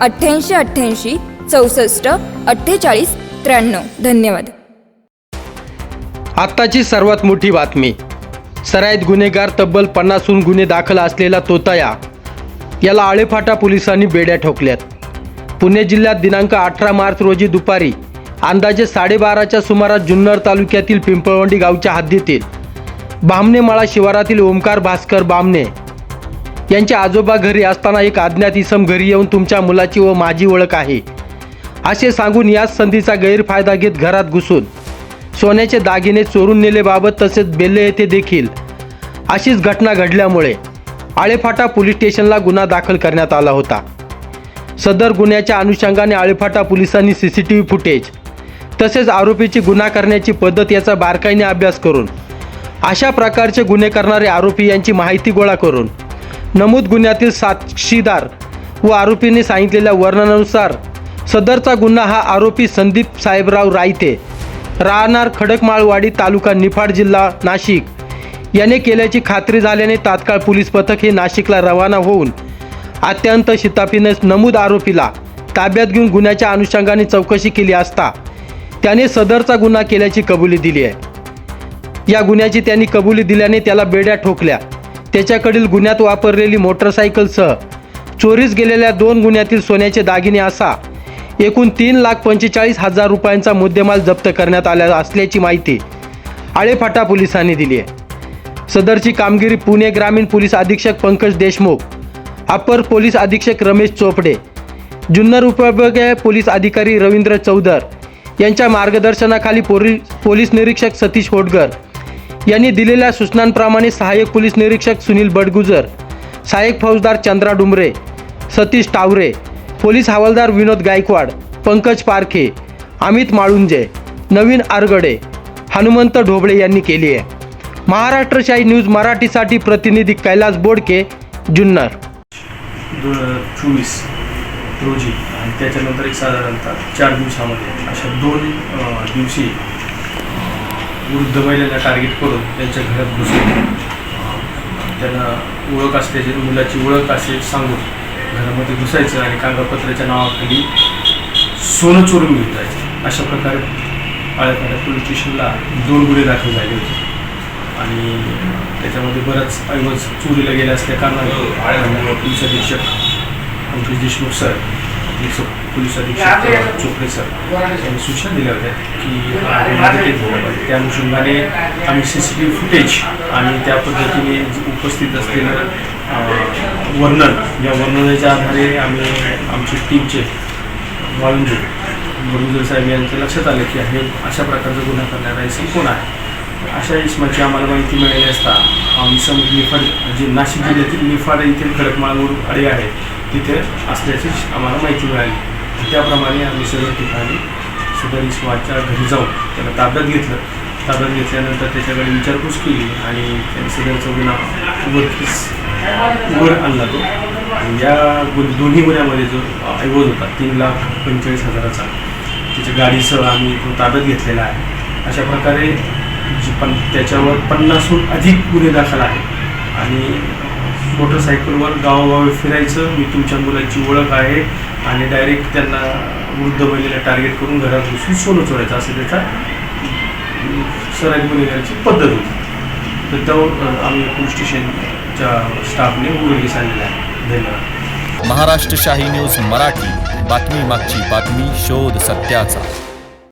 अठ्ठ्याऐंशी अठ्ठ्याऐंशी चौसष्ट अठ्ठेचाळीस त्र्याण्णव. धन्यवाद. आत्ताची सर्वात मोठी बातमी. सराईत गुन्हेगार तब्बल पन्नासहून गुन्हे दाखल असलेला तोताया याला आळेफाटा पोलिसांनी बेड्या ठोकल्यात. पुणे जिल्ह्यात दिनांक अठरा मार्च रोजी दुपारी अंदाजे साडेबाराच्या सुमारास जुन्नर तालुक्यातील पिंपळवंडी गावच्या हद्दीतील बामणेमाळा शिवारातील ओमकार भास्कर बामणे यांच्या आजोबा घरी असताना एक अज्ञात इसम घरी येऊन तुमच्या मुलाची व माझी ओळख आहे. असे सांगून याच संधीचा गैरफायदा घेत घरात घुसून सोन्याचे दागिने चोरून नेलेबाबत तसेच बेल्ले येथे देखील. अशीच घटना घडल्यामुळे आळेफाटा पोलीस स्टेशनला गुन्हा दाखल करण्यात आला होता. सदर गुन्ह्याच्या अनुषंगाने आळेफाटा पोलिसांनी C C T V footage तसेच आरोपीची गुन्हा करण्याची पद्धत याचा बारकाईने अभ्यास करून अशा प्रकारचे गुन्हे करणारे आरोपी यांची माहिती गोळा करून नमूद गुन्ह्यातील साक्षीदार व आरोपीने सांगितलेल्या वर्णनानुसार सदरचा गुन्हा हा आरोपी संदीप साहेबराव रायते राहणार खडकमाळवाडी तालुका निफाड जिल्हा नाशिक. याने केल्याची खात्री झाल्याने तात्काळ पोलीस पथक हे नाशिकला रवाना होऊन अत्यंत शिताफीने नमूद आरोपीला ताब्यात घेऊन गुन्ह्याच्या अनुषंगाने चौकशी केली असता त्याने सदरचा गुन्हा केल्याची कबुली दिली आहे. या गुन्ह्याची त्यांनी कबुली दिल्याने त्याला बेड्या ठोकल्या. त्याच्याकडील गुन्ह्यात वापरलेली मोटरसायकलसह चोरीस गेलेल्या दोन गुन्ह्यातील सोन्याचे दागिने असा एकूण तीन लाख पंचेचाळीस हजार रुपयांचा मुद्देमाल जप्त करण्यात आला असल्याची माहिती आळेफाटा पोलिसांनी दिली आहे. सदरची कामगिरी पुणे ग्रामीण पोलीस अधीक्षक पंकज देशमुख अपर पोलीस अधीक्षक रमेश चोपडे जुन्नर उपविभागीय पोलीस अधिकारी रवींद्र चौधर यांच्या मार्गदर्शनाखाली पोलीस पोलीस निरीक्षक सतीश होटगर यांनी दिलेल्या सूचनांप्रमाणे सहाय्यक पोलीस निरीक्षक सुनील बडगुजर सहाय्यक फौजदार चंद्रा डुमरे सतीश टावरे पोलीस हवालदार विनोद गायकवाड पंकज पारखे अमित माळुंजे नवीन आरगडे हनुमंत ढोबळे यांनी केली आहे. महाराष्ट्रशाही न्यूज मराठीसाठी प्रतिनिधी कैलास बोडके जुन्नर. चोवीस रोजी आणि त्याच्यानंतर एक साधारणतः चार दिवसामध्ये अशा दोन दिवशी वृद्ध महिलांना टार्गेट करून त्यांच्या घरात घुसून त्यांना ओळख असल्याची मुलाची ओळख असे सांगून घरामध्ये घुसायचं आणि कागदपत्राच्या नावाखाली सोनं चोरून घेऊन जायचं. अशा प्रकारे आळ्यापाड्या पोलीस स्टेशनला दोन गुन्हे दाखल झाले होते. आणि त्याच्यामध्ये बराच ऐवज चोरीला गेल्या असल्या कारणाने पोलीस अधीक्षक Pankaj Deshmukh sir police police अधीक्षक चोपडे सर यांनी सूचना दिल्या होत्या की हा झाला पाहिजे त्या अनुषंगाने आम्ही C C T V footage आणि त्या पद्धतीने उपस्थित असलेलं वर्णन या वर्णनाच्या आधारे आम्ही आमची टीमचे वाळुंजे बरुजर साहेब यांच्या लक्षात आलं की हे अशा प्रकारचा गुन्हा करणारा इसम कोण आहे अशा इसमाची आम्हाला माहिती मिळाली असता हा इसम निफाड जे नाशिक जिल्ह्यातील निफाड येथील खडकमाळमूळ अडे आहे तिथे असल्याची आम्हाला माहिती मिळाली. त्याप्रमाणे आम्ही सर्व ठिकाणी सदर इसमाच्या घरी जाऊन त्याला ताब्यात घेतलं. ताब्यात घेतल्यानंतर त्याच्याकडे विचारपूस केली आणि त्याने सदरचा गुन्हा उघडकीस उघड आणला तो. आणि या गु- दोन्ही गुन्ह्यामध्ये जो ऐवज होता तीन लाख पंचेचाळीस हजाराचा त्याच्या गाडीसह आम्ही तो ताब्यात घेतलेला आहे. अशा प्रकारे जी पण त्याच्यावर पन्नासहून अधिक गुन्हे दाखल आहेत. आणि मोटरसायकलवर गावोगावी फिरायचं. मी तुमच्या मुलाची ओळख आहे. आणि डायरेक्ट त्यांना वृद्ध महिलेला टार्गेट करून घरात घुसून सोनं चोरायचं असं त्याचा सराईत गुन्हेगाराची पद्धत होती. तर तो आम्ही पोलीस स्टेशनच्या स्टाफने उघडकीस आणलेला आहे. धन्यवाद. महाराष्ट्र शाही न्यूज मराठी. बातमी मागची बातमी शोध सत्याचा.